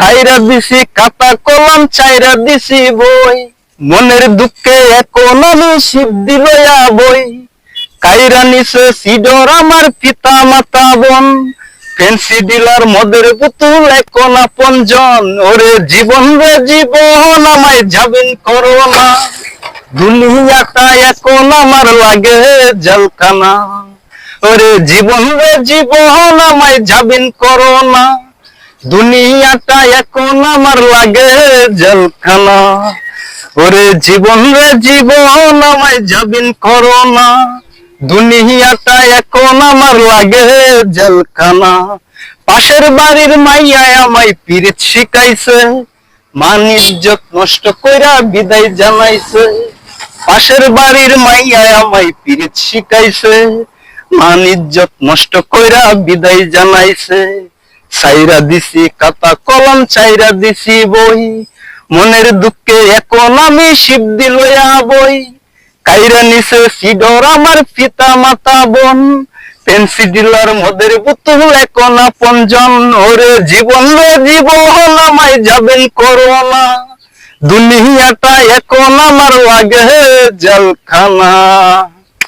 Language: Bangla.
সাইরা দিছি খাতা কলম চাইরা দিছি বই। মনের দুঃখে এখন আমি শিব দিলয়া বই। কাইরা নিছে সিডর আমার পিতা মাতা বোন। ফেন্সি ডিলার মদের পুতুল এখন আপন জন ওরে জীবন রে জীবন, আমায় যাবেন করোনা দুনিয়াটা এখন আমার লাগে জলকানা ওরে জীবন রে জীবন, আমায় যাবেন করোনা দুনিয়াটা এখন আমার লাগে জলখানা। ওরে জীবন রে জীবন, আমায় যাবেন করোনা দুনিয়াটা এখন আমার লাগে জলখানা। পাশের বাড়ির মাইয়ায় আমায় পিরিত শিখাইছে। মান ইজ্জত নষ্ট কইরা বিদায় জানাইছে। পাশের বাড়ির মাইয়ায় আমায় পিরিত শিখাইছে। মান ইজ্জত নষ্ট কইরা বিদায় জানাইছে। চাইরা দিছি কাতা কলম চাইরা দিছি বই। মনের দুঃখে এখন আমি শিব দিলয়া বই। কাইরা নিছে সিডর আমার পিতা মাতা বোন। পেন্সি ডিলার মদের পুতুল এখন আপন জন ওরে জীবন রে জীবন, আমায় যাবেন করোনা। দুনিয়াটা এখন আমার লাগে জলখানা।